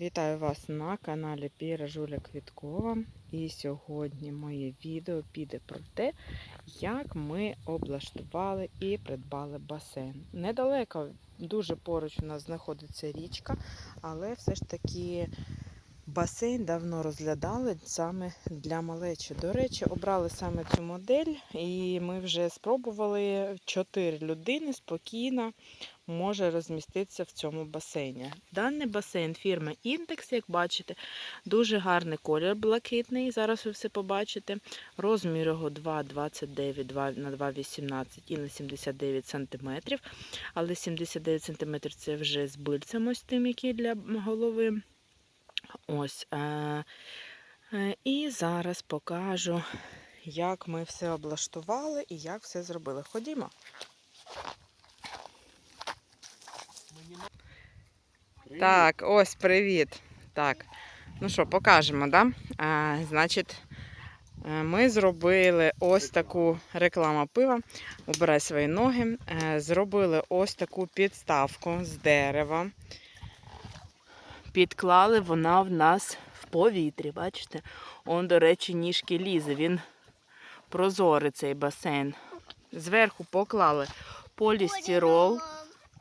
Вітаю вас на каналі Піра Жуля Квіткова. І сьогодні моє відео піде про те, як ми облаштували і придбали басейн. Недалеко, дуже поруч у нас знаходиться річка, але все ж таки басейн давно розглядали саме для малечі. До речі, обрали саме цю модель, і ми вже спробували чотири людини спокійно може розміститися в цьому басейні. Даний басейн фірми Інтекс, як бачите, дуже гарний колір блакитний. Зараз ви все побачите. Розмір його 2,29 2 на 2,18 і на 79 см. Але 79 см це вже з бильцем ось тим, який для голови. Ось. Е, е, І зараз покажу, як ми все облаштували і як все зробили. Ходімо. Так, ось привіт. Так. Ну що, покажемо, да? А, значить, е, ми зробили ось таку рекламу пива. Убирай свої ноги. Зробили ось таку підставку з дерева. Підклали вона в нас в повітрі, бачите? Он, до речі, ніжки лізе. Він прозорий цей басейн. Зверху поклали полістирол.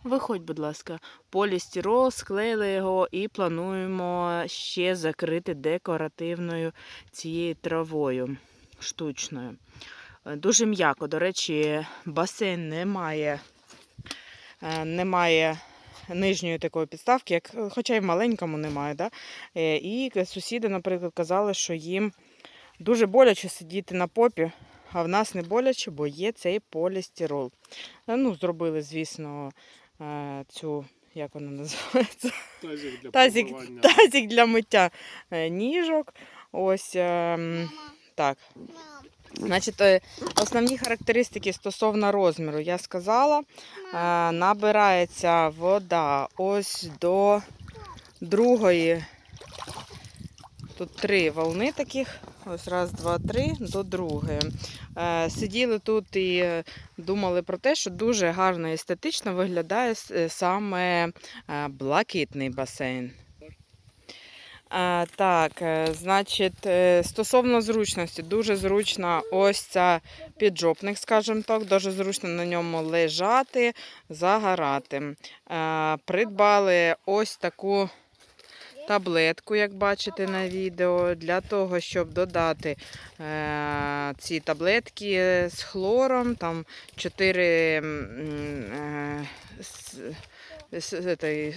Виходь, будь ласка, полістирол, склеїли його і плануємо ще закрити декоративною цією травою штучною. Дуже м'яко. До речі, басейн не має, е, не має нижньої такої підставки, як, хоча й в маленькому немає. Да? Е, І сусіди, наприклад, казали, що їм дуже боляче сидіти на попі, а в нас не боляче, бо є цей полістирол. Е, Ну, зробили, звісно, е, цю, як вона називається? Тазик для Тазик, тазик для миття е, ніжок. Ось ем, так. Значить, е, основні характеристики стосовно розміру, я сказала, е, набирається вода ось до другої. Тут три волни таких. Ось раз, два, три до другої. Е, Сиділи тут і думали про те, що дуже гарно і естетично виглядає саме блакитний басейн. Так, е, значить, е, стосовно зручності, дуже зручно ось ця піджопник, скажімо так, дуже зручно на ньому лежати, загорати. Е, Придбали ось таку таблетку, як бачите на відео, для того, щоб додати ці таблетки з хлором, там 4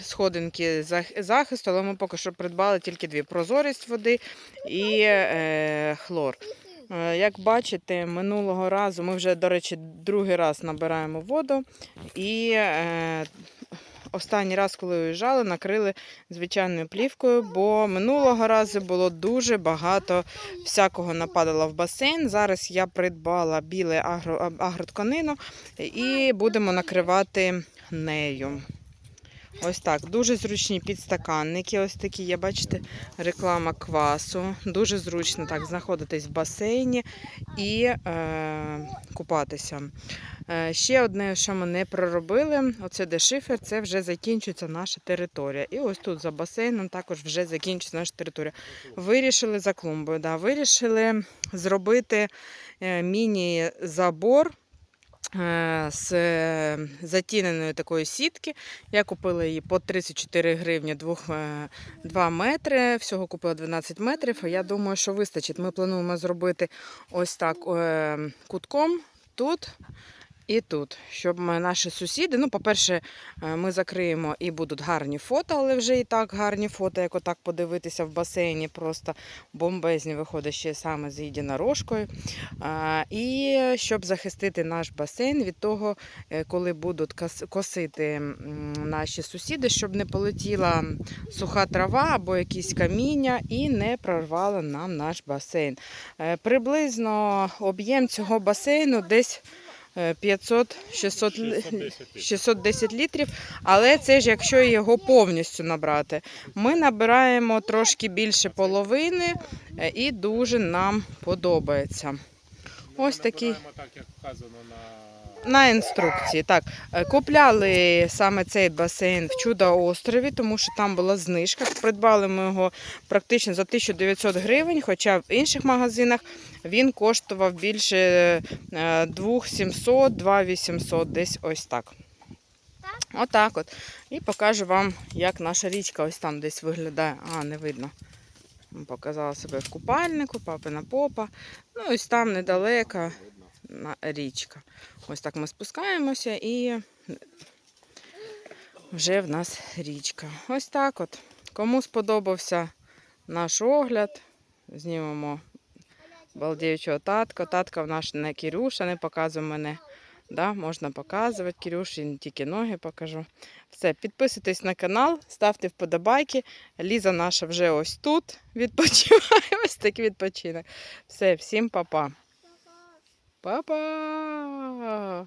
сходинки захисту, але ми поки що придбали тільки дві: прозорість води і е, хлор. Е, Як бачите, минулого разу ми вже, до речі, другий раз набираємо воду і е, останній раз, коли уїжджали, накрили звичайною плівкою, бо минулого разу було дуже багато всякого нападало в басейн. Зараз я придбала біле агро, агротканину і будемо накривати нею. Ось так. Дуже зручні підстаканники. Ось такі є, бачите, реклама квасу. Дуже зручно так знаходитись в басейні і е, купатися. Е, ще одне, що ми не проробили, оце де шифер, це вже закінчується наша територія. І ось тут за басейном також вже закінчується наша територія. Вирішили за клумбою, да, вирішили зробити е, міні-забор. Е, З е, затіненої такої сітки. Я купила її по 34 гривні 2, 2 метри. Всього купила 12 метрів. Я думаю, що вистачить. Ми плануємо зробити ось так е, кутком тут і тут, щоб ми, наші сусіди, ну, по-перше, е, ми закриємо і будуть гарні фото, але вже і так гарні фото, як отак подивитися в басейні, просто бомбезні виходить ще саме з єдинорожкою. І щоб захистити наш басейн від того, е, коли будуть косити наші сусіди, щоб не полетіла суха трава або якісь каміння і не прорвало нам наш басейн. Е, Приблизно об'єм цього басейну десь е, 500-600 лі- 610 літрів. але це ж якщо його повністю набрати. Ми набираємо трошки більше половини е, і дуже нам подобається. Ось такий. набираємо так, як вказано на На інструкції. Так, е, купляли саме цей басейн в Чудо острові, тому що там була знижка. Придбали ми його практично за 1900 гривень, хоча в інших магазинах він коштував більше е, 2700, 2800, десь ось так. Отак от. І покажу вам, як наша річка ось там десь виглядає. А, не видно. Показала себе в купальнику, папина попа. Ну, ось там недалеко річка. Ось так ми спускаємося і вже в нас річка. Ось так от. Кому сподобався наш огляд, знімемо балдіючого татка. Татка в наш не Кірюша, не показує мене. Да, можна показувати Кірюші, не тільки ноги покажу. Все, підписуйтесь на канал, ставте вподобайки. Ліза наша вже ось тут відпочиває. Ось такий відпочинок. Все, всім па-па. Па-па!